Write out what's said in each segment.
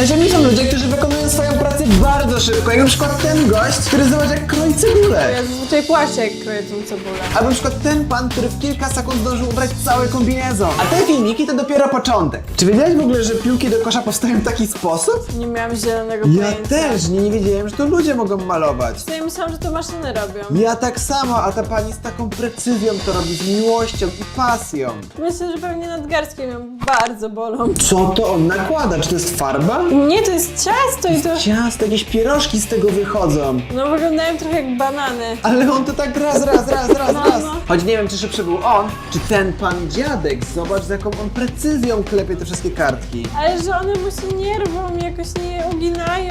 Na ziemi są ludzie, którzy wykonują swoją pracę bardzo szybko, jak na przykład ten gość, który zobacz jak kroi cebulę. Ja zazwyczaj płaczę, jak kroję tą cebulę. Albo na przykład ten pan, który w kilka sekund zdążył ubrać cały kombinezon. A te filmiki to dopiero początek. Czy wiedziałeś w ogóle, że piłki do kosza powstają w taki sposób? Nie miałam zielonego Ja pojęcia. też nie, nie wiedziałem, że to ludzie mogą malować. Ja myślałam, że to maszyny robią. Ja tak samo, a ta pani z taką precyzją to robi, z miłością i pasją. Myślę, że pewnie nadgarstki ją bardzo bolą. Co to on nakłada? Czy to jest farba? Nie, to jest ciasto i to... Ciasto, jakieś pierożki z tego wychodzą. No wyglądają trochę jak banany. Ale on to tak raz, raz, raz, raz, No, raz. no. Choć nie wiem, czy szybszy był on, czy ten pan dziadek. Zobacz, z jaką on precyzją klepie te wszystkie kartki. Ale że one mu się nie rwą, jakoś nie uginają,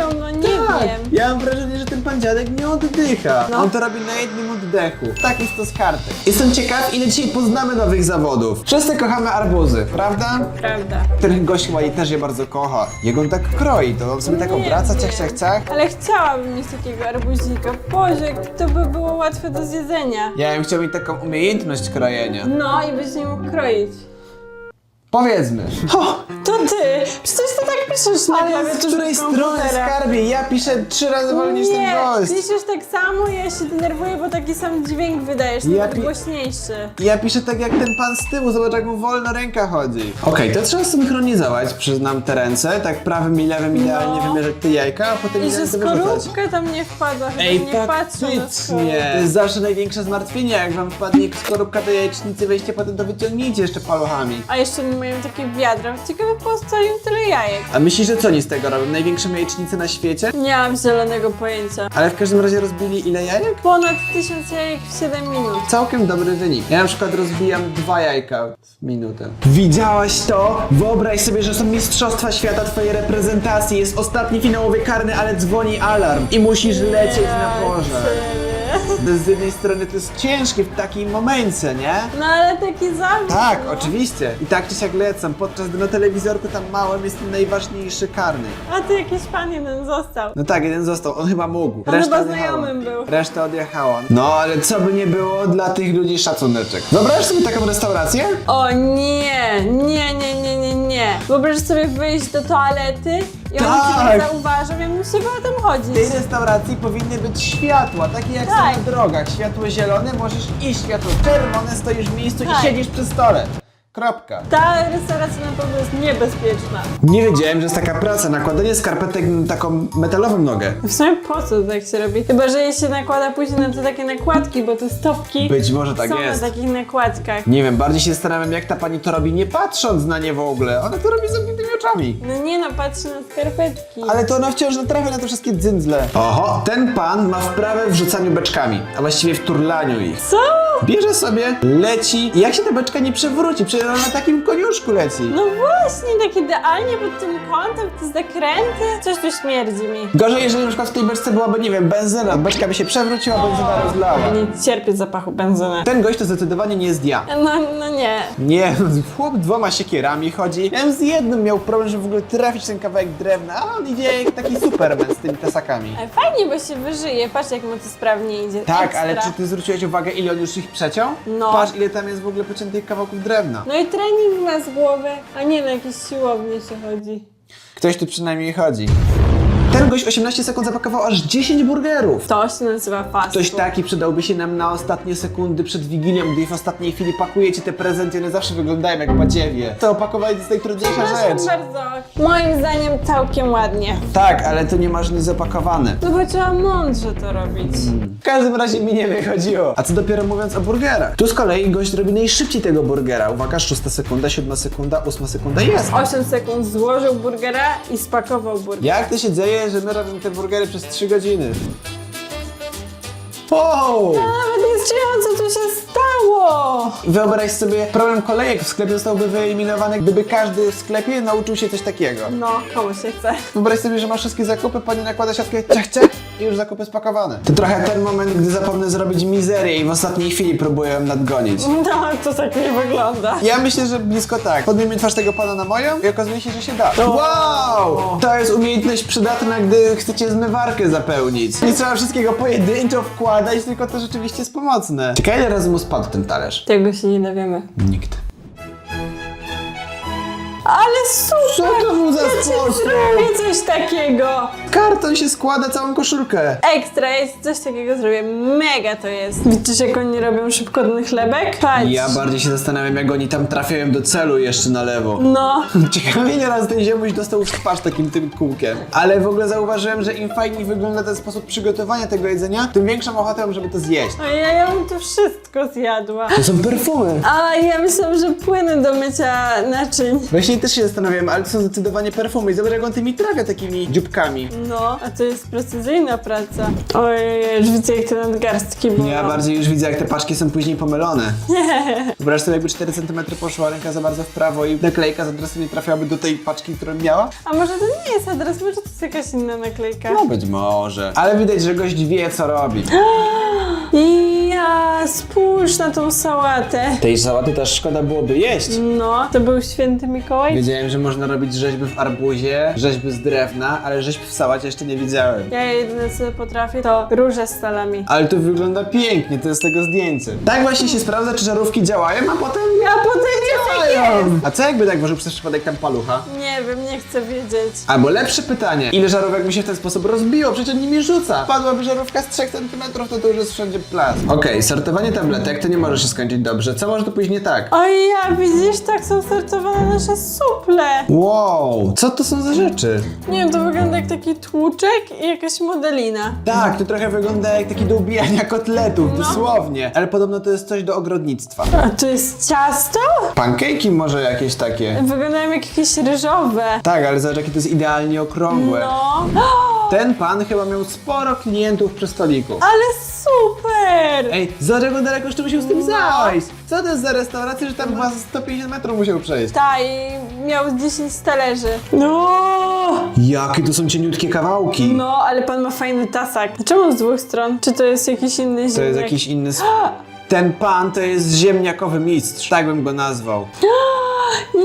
Tak, wiem. ja mam wrażenie, że ten pan dziadek nie oddycha. No. On to robi na jednym oddechu. Tak jest to z kartek. Jestem ciekaw, ile dzisiaj poznamy nowych zawodów. Wszyscy kochamy arbuzy, prawda? Prawda. Ten gość chyba też je bardzo kocha. Jak on tak kroi, to on sobie tak Nie obraca, wiem. ciach, ciach, ciach. Ale chciałabym mieć takiego arbuzika. Boże, to by było łatwe do zjedzenia. Ja bym chciał mieć taką umiejętność krojenia. No i byś nie mógł kroić. Powiedzmy. O, ty! Przecież ty tak piszesz na ale z klawiaturze której strony komputera. skarbie? Ja piszę trzy razy wolniej niż ten Nie, gość. piszesz tak samo i ja się denerwuję, bo taki sam dźwięk wydajesz, Ja nawet pi- głośniejszy. Ja piszę tak jak ten pan z tyłu, zobacz jak mu wolno ręka chodzi. Okej, to trzeba synchronizować, przyznam te ręce, tak prawym i lewym idealnie No. wymierzać te jajka, a potem I że idealnie to wyrzucać. skorupka tam nie wpadła, chyba Ej, nie patrzą na faktycznie! skorupkę. To jest zawsze największe zmartwienie, jak wam wpadnie skorupka do jajecznicy, weźcie potem to wyciągnijcie jeszcze paluchami. A jeszcze mają takie wiadra. Ciekawe po co im tyle jajek. A myślisz, że co oni z tego robią? Największą jajecznicę na świecie? Nie mam zielonego pojęcia. Ale w każdym razie rozbili ile jajek? Ponad tysiąc jajek w 7 minut. Całkiem dobry wynik. Ja na przykład rozbijam dwa jajka w minutę. Widziałaś to? Wyobraź sobie, że są mistrzostwa świata twojej reprezentacji. Jest ostatni finałowy karny, ale dzwoni alarm i musisz lecieć na porze. Z jednej strony to jest ciężkie w takim momencie, nie? No ale taki zawód. Tak, no. oczywiście. I tak czy siak lecą, podczas gdy na telewizorku tam małym jest ten najważniejszy karny. A ty jakiś pan jeden został. No tak, jeden został, on chyba mógł. On chyba znajomym był. Reszta odjechała. No, ale co by nie było dla tych ludzi szacuneczek. Wyobraź sobie taką restaurację? O nie, nie, nie, nie, nie, nie. Wyobraź sobie wyjść do toalety i oni Tak. nie zauważą, ja się o tym W chodzić. tej restauracji powinny być światła, takie jak Tak. są na drogach. Światło zielone, możesz iść, światło czerwone, stoisz w miejscu Tak. i siedzisz przy stole. Kropka. Ta restauracja na pewno jest niebezpieczna. Nie wiedziałem, że jest taka praca, nakładanie skarpetek na taką metalową nogę. W sumie po co tak się robi? Chyba, że je się nakłada później na te takie nakładki, bo te stopki Być może tak są jest. na takich nakładkach. Nie wiem, bardziej się zastanawiam, jak ta pani to robi, nie patrząc na nie w ogóle. Ona to robi z zamkniętymi oczami. No nie no, patrzę na skarpetki. Ale to ona wciąż natrafia na te wszystkie dzyndzle. Oho, ten pan ma wprawę w rzucaniu beczkami, a właściwie w turlaniu ich. Co? Bierze sobie, leci i jak się ta beczka nie przewróci? Przecież ona na takim koniuszku leci. No właśnie, tak idealnie pod tym kątem, te zakręty. Coś tu śmierdzi mi. Gorzej, jeżeli na przykład w tej beczce byłaby, nie wiem, benzyna, beczka by się przewróciła, benzyna rozlała. Nie cierpię zapachu benzyny. Ten gość to zdecydowanie nie jest ja. No, no nie. Nie, chłop dwoma siekierami chodzi. Ja bym z jednym miał problem, żeby w ogóle trafić ten kawałek drewna, a on idzie jak taki superman z tymi tasakami. Ale fajnie, bo się wyżyje. Patrz, jak mu to sprawnie idzie. Tak, Ekstra. ale czy ty zwróciłeś uwagę, ile on już ich przeciął? No. Patrz, ile tam jest w ogóle pociętych kawałków drewna. No i trening ma z głowy, a nie na jakieś siłownie się chodzi. Ktoś tu przynajmniej chodzi. Ten gość 18 sekund zapakował aż 10 burgerów. To się nazywa fast Ktoś food. taki przydałby się nam na ostatnie sekundy przed Wigilią, gdy w ostatniej chwili pakujecie te prezenty, one zawsze wyglądają jak badziewie. To opakowanie to jest najtrudniejsza Przepraszam rzecz. bardzo. Moim zdaniem całkiem ładnie. Tak, ale tu nie masz nic zapakowane. No bo trzeba mądrze to robić. W każdym razie mi nie wychodziło. A co dopiero mówiąc o burgerach. Tu z kolei gość robi najszybciej tego burgera. Uwaga, 6 sekunda, 7 sekunda, 8 sekunda jest. 8 sekund złożył burgera i spakował burger. Jak to się dzieje, że my robimy te burgery przez 3 godziny? Wow! Nawet nie co tu się Wyobraź sobie, problem kolejek w sklepie zostałby wyeliminowany, gdyby każdy w sklepie nauczył się coś takiego. No, komu się chce. Wyobraź sobie, że masz wszystkie zakupy, pani nakłada siatkę, ciach, ciach i już zakupy spakowane. To trochę ten moment, gdy zapomnę zrobić mizerię i w ostatniej chwili próbuję ją nadgonić. No, to tak nie wygląda. Ja myślę, że blisko tak. Podejmę twarz tego pana na moją i okazuje się, że się da. Wow! To jest umiejętność przydatna, gdy chcecie zmywarkę zapełnić. Nie trzeba wszystkiego pojedynczo wkładać, tylko to rzeczywiście jest pomocne. Ciekawe ile razy mu spadł ten talerz? Tego się nie dowiemy. Nikt. Ale super! Co to był za Ja ci sposób? zrobię coś takiego! Karton się składa całą koszulkę. Ekstra, jest coś takiego zrobię. Mega to jest. Widzisz, jak oni robią szybko ten chlebek? Patrz. Ja bardziej się zastanawiam, jak oni tam trafiają do celu jeszcze na lewo. No. Ciekawie nieraz ten ziemuś dostał w twarz takim tym kółkiem. Ale w ogóle zauważyłem, że im fajniej wygląda ten sposób przygotowania tego jedzenia, tym większą ochotę mam, żeby to zjeść. Ojej, ja bym to wszystko zjadła. To są perfumy. A ja myślałam, że płyny do mycia naczyń. Właśnie też się zastanawiam, ale to są zdecydowanie perfumy zobacz jak on tymi trafia takimi dzióbkami. No, a to jest precyzyjna praca. Ojej, już widzę jak te nadgarstki bolą. Ja bardziej już widzę, jak te paczki są później pomylone. Wyobraź sobie, jakby 4 cm poszła ręka za bardzo w prawo i naklejka z adresu nie trafiałaby do tej paczki, którą miała? A może to nie jest adres, może to jest jakaś inna naklejka? No być może. Ale widać, że gość wie, co robi. Ja, spójrz na tą sałatę. Tej sałaty też szkoda byłoby jeść. No, to był święty Mikołaj? Wiedziałem, że można robić rzeźby w arbuzie, rzeźby z drewna, ale rzeźb w sałacie jeszcze nie widziałem. Ja jedyne co potrafię to róże z stalami. Ale to wygląda pięknie, to jest tego zdjęcie. Tak właśnie się sprawdza, czy żarówki działają, a potem A potem jest. A co jakby tak włożył przez przypadek tam palucha? Nie wiem, nie chcę wiedzieć. Albo lepsze pytanie, ile żarówek mi się w ten sposób rozbiło? Przecież nimi rzuca. Padłaby żarówka z 3 cm, to to już jest wszędzie plas. Okej, sortowanie tabletek to nie może się skończyć dobrze. Co może tu pójść nie tak? Oj, ja widzisz, tak są sortowane nasze suple. Wow, co to są za rzeczy? Nie wiem, to wygląda jak taki tłuczek i jakaś modelina. Tak, to trochę wygląda jak taki do ubijania kotletów, dosłownie. Ale podobno to jest coś do ogrodnictwa. A to jest ciasto? Pancake'i może jakieś takie. Wyglądają jak jakieś ryżowe. Tak, ale zobacz jakie to jest idealnie okrągłe. No. Ten pan chyba miał sporo klientów przy stoliku. Ale super! Ej, zobacz jak on daleko jeszcze musiał z tym zajść. Co to jest za restauracja, że tam chyba 150 metrów musiał przejść? Ta i miał 10 talerzy. No! Jakie to są cieniutkie kawałki. No, ale pan ma fajny tasak. Czemu z dwóch stron? Czy to jest jakiś inny ziemniak? To jest jakiś inny... sp- Ten pan to jest ziemniakowy mistrz, tak bym go nazwał. Ja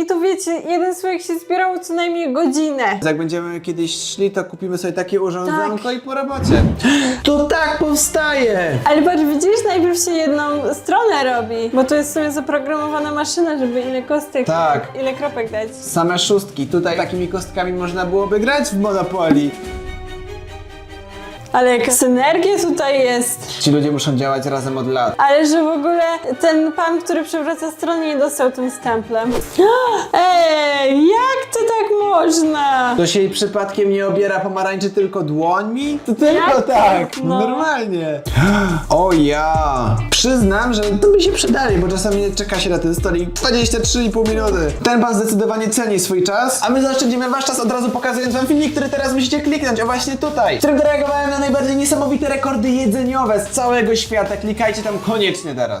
i to wiecie, jeden słoik się zbierał co najmniej godzinę. Jak będziemy kiedyś szli, to kupimy sobie takie urządzonko Tak. i po robocie. To tak powstaje! Ale patrz, widzisz, najpierw się jedną stronę robi, bo to jest sobie zaprogramowana maszyna, żeby ile kostek, Tak. ile kropek dać. Same szóstki. Tutaj takimi kostkami można byłoby grać w Monopoly. Ale jaka synergia tutaj jest. Ci ludzie muszą działać razem od lat. Ale że w ogóle ten pan, który przewraca stronę nie dostał tym stemplem. Ej, jak to tak można? To się jej przypadkiem nie obiera pomarańczy tylko dłońmi? To tylko Jak? tak, No. normalnie. O ja! Przyznam, że to by się przydali, bo czasami czeka się na ten stolik 23,5 minuty. Ten pan zdecydowanie ceni swój czas, a my zaoszczędzimy wasz czas od razu pokazując wam filmik, który teraz musicie kliknąć, o właśnie tutaj, w którym zareagowałem na najbardziej niesamowite rekordy jedzeniowe z całego świata. Klikajcie tam koniecznie teraz.